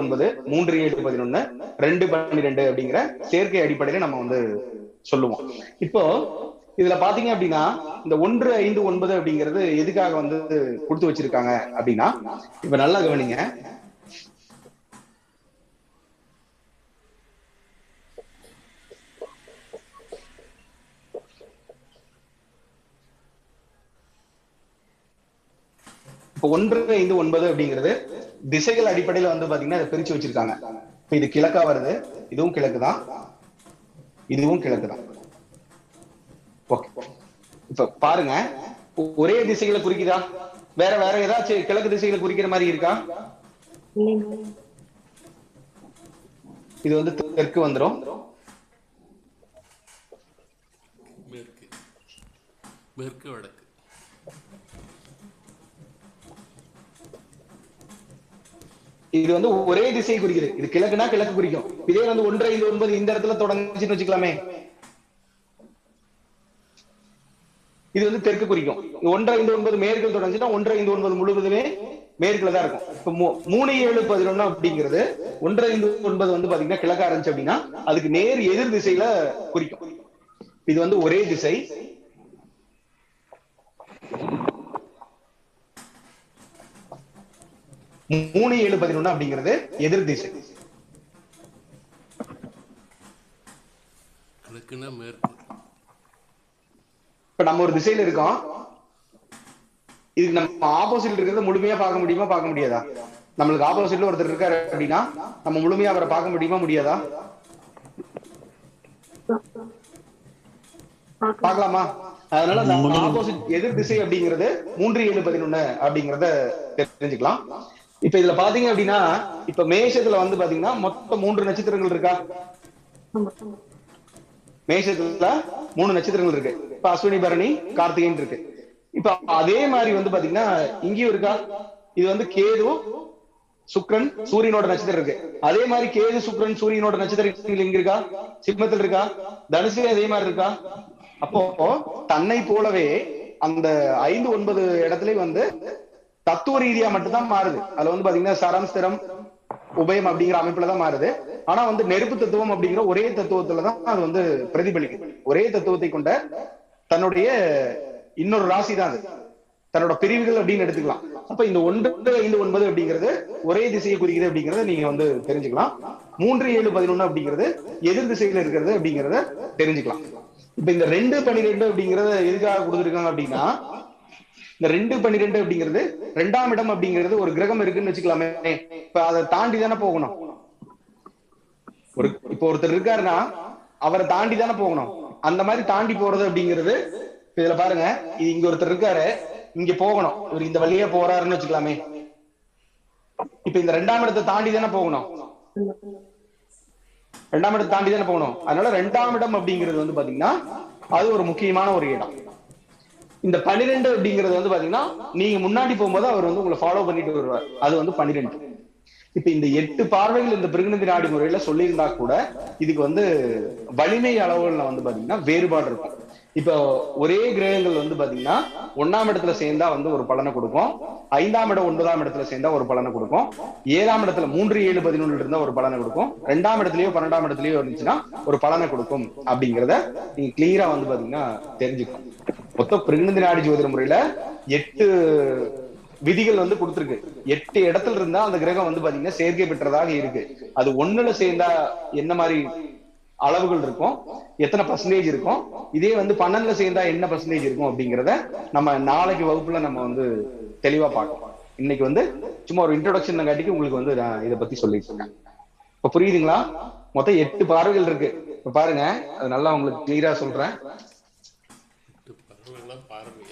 ஒன்பது மூன்று ஏழு பதினொன்னு ரெண்டு பன்னிரெண்டு அப்படிங்கிற சேர்க்கை அடிப்படையில நம்ம வந்து சொல்லுவோம். இப்போ இதுல பாத்தீங்க அப்படின்னா இந்த ஒன்று ஐந்து ஒன்பது அப்படிங்கிறது எதுக்காக வந்து கொடுத்து வச்சிருக்காங்க அப்படின்னா இப்ப நல்லா கவனிங்க. இப்ப ஒன்று ஐந்து ஒன்பது அப்படிங்கிறது திசைகள் அடிப்படையில வந்து பாத்தீங்கன்னா இதை பிரிச்சு வச்சிருக்காங்க. இப்ப இது கிழக்கா வருது. இதுவும் கிழக்கு தான் இதுவும் கிழக்கு தான் ஓகே. இப்ப பாருங்க. ஒரே திசைகளை குறிக்குதா? வேற வேற ஏதாச்சும் கிழக்கு திசைகளை குறிக்கிற மாதிரி இருக்கா? இது வந்து தெற்கு வந்துரும். மேற்கு. மேற்கு வடக்கு. இது வந்து ஒரே திசையை குறிக்குது. இது கிழக்குனா கிழக்கு குறிக்கும். இதே வந்து ஒன்று ஐந்து ஒன்பது இந்த இடத்துல தொடங்குச்சுன்னு வச்சுக்கலாமே. இது வந்து தெற்கு குறிக்கும். ஒன்று ஐந்து ஒன்பது மேற்கில் தொடங்குச்சுன்னா ஒன்று ஐந்து ஒன்பது முழுவதுமே மேற்குல தான் இருக்கும். இப்ப மூணு ஏழு பதினொன்னு அப்படிங்கிறது ஒன்று ஐந்து ஒன்பது வந்து பாத்தீங்கன்னா கிழக்க ஆரம்பிச்சு அப்படின்னா அதுக்கு நேர் எதிர் திசையில குறிக்கும். இது வந்து ஒரே திசை. மூணு ஏழு பதினொன்னு அப்படிங்கிறது எதிர் திசை. இப்ப நம்ம ஒரு திசையில இருக்கோம். இதுக்கு நம்ம ஆப்போசிட்ல இருக்கிறத முழுமையா பார்க்க முடியுமா பார்க்க முடியாதா? நம்மளுக்கு ஆப்போசிட்ல ஒருத்தர் இருக்காரு அப்படின்னா நம்ம முழுமையா அவரை பார்க்க முடியுமா முடியாதா? பார்க்கலாமா? அதனால ஆப்போசிட் எதிர் திசை அப்படிங்கிறது மூன்று ஏழு பதினொன்னு அப்படிங்கறத தெரிஞ்சுக்கலாம். இப்ப இதுல பாத்தீங்க அப்படின்னா இப்ப மேஷத்துல வந்து பாத்தீங்கன்னா மொத்தம் மூன்று நட்சத்திரங்கள் இருக்கா? மேஷத்துல மூணு நட்சத்திரங்கள் இருக்கு. இப்ப அஸ்வினி பரணி கார்த்திகேயன் இருக்கு. இப்ப அதே மாதிரி வந்து பாத்தீங்கன்னா இங்கேயும் இருக்கா? இது வந்து கேது சுக்ரன் சூரியனோட நட்சத்திரம் இருக்கு. அதே மாதிரி கேது சுக்ரன் சூரியனோட நட்சத்திரம் இங்க இருக்கா? சிம்மத்தில் இருக்கா? தனுசு அதே மாதிரி இருக்கா? அப்போ தன்னை போலவே அந்த ஐந்து ஒன்பது இடத்துலயும் வந்து தத்துவ ரீதியா மட்டும்தான் மாறுது. அதுல வந்து பாத்தீங்கன்னா சரம் ஸ்திரம் உபயம் அப்படிங்கிற அமைப்புல தான் மாறுது. ஆனா வந்து நெருப்பு தத்துவம் அப்படிங்கிற ஒரே தத்துவத்துலதான் அது வந்து பிரதிபலிக்குது. ஒரே தத்துவத்தை கொண்ட தன்னுடைய இன்னொரு ராசி தான் அது. தன்னோட பிரிவுகள் அப்படின்னு எடுத்துக்கலாம். அப்ப இந்த ஒன்று ஐந்து ஒன்பது அப்படிங்கிறது ஒரே திசையை குறிக்குது அப்படிங்கறத நீங்க வந்து தெரிஞ்சுக்கலாம். மூன்று ஏழு பதினொன்னு அப்படிங்கிறது எதிர் திசையில இருக்கிறது அப்படிங்கறத தெரிஞ்சுக்கலாம். இப்ப இந்த ரெண்டு பனிரெண்டு அப்படிங்கறத எதுக்காக கொடுத்துருக்காங்க அப்படின்னா இந்த ரெண்டு பன்னிரெண்டு அப்படிங்கிறது ரெண்டாம் இடம் அப்படிங்கிறது ஒரு கிரகம் இருக்குன்னு வச்சுக்கலாமே. இப்ப அதை தாண்டி தானே போகணும். ஒரு இப்ப ஒருத்தர் இருக்காருன்னா அவரை தாண்டி தானே போகணும். அந்த மாதிரி தாண்டி போறது அப்படிங்கிறது இதுல பாருங்க இது இங்க ஒருத்தர் இருக்காரு இங்க போகணும். இவர் இந்த வழியா போறாருன்னு வச்சுக்கலாமே. இப்ப இந்த ரெண்டாம் இடத்தை தாண்டி தானே போகணும். ரெண்டாம் இடத்தை தாண்டி தானே போகணும். அதனால ரெண்டாம் இடம் அப்படிங்கிறது வந்து பாத்தீங்கன்னா அது ஒரு முக்கியமான ஒரு இடம். இந்த பன்னிரெண்டு அப்படிங்கிறது வந்து பாத்தீங்கன்னா நீங்க முன்னாடி போகும்போது அவர் வந்து உங்களை ஃபாலோ பண்ணிட்டு வருவார். அது வந்து பன்னிரெண்டு. இப்ப இந்த எட்டு பார்வைகள் இந்த பிரகிருதி நாடி முறையில சொல்லியிருந்தா கூட இதுக்கு வந்து வலிமை அளவுல வந்து பாத்தீங்கன்னா வேறுபாடு இருக்கும் இப்ப ஒரே கிரகங்கள் வந்து பாத்தீங்கன்னா ஒன்னாம் இடத்துல சேர்ந்தா வந்து ஒரு பலனை கொடுக்கும். ஐந்தாம் இடம் ஒன்பதாம் இடத்துல சேர்ந்தா ஒரு பலனை கொடுக்கும். ஏழாம் இடத்துல மூன்று ஏழு பதினொன்று இருந்தா ஒரு பலனை கொடுக்கும். ரெண்டாம் இடத்துலயோ பன்னெண்டாம் இடத்துலயோ இருந்துச்சுன்னா ஒரு பலனை கொடுக்கும் அப்படிங்கறத நீங்க கிளியரா வந்து பாத்தீங்கன்னா தெரிஞ்சுக்கணும். மொத்தம் பிருகுநந்தி நாடி ஜோதிட முறையில எட்டு விதிகள் வந்து கொடுத்துருக்கு. எட்டு இடத்துல இருந்தா அந்த கிரகம் வந்து பாத்தீங்கன்னா சேர்க்கை பெற்றதாக இருக்கு. அது ஒண்ணுல சேர்ந்தா என்ன மாதிரி அளவுகள் இருக்கும்? எத்தனை பர்சன்டேஜ் இருக்கும்? இதே வந்து பன்னெண்டுல சேர்ந்தா என்ன பர்சன்டேஜ் இருக்கும் அப்படிங்கறத நம்ம நாளைக்கு வகுப்புல நம்ம வந்து தெளிவா பார்க்கலாம். இன்னைக்கு வந்து சும்மா ஒரு இன்ட்ரோடக்ஷன் காட்டிக்கு உங்களுக்கு வந்து நான் இதை பத்தி சொல்லிட்டு இருக்கேன். இப்ப புரியுதுங்களா? மொத்தம் எட்டு பார்வைகள் இருக்கு. இப்ப பாருங்க அது நல்லா உங்களுக்கு கிளியரா சொல்றேன். விஷயங்கள்லாம் பாருங்கள்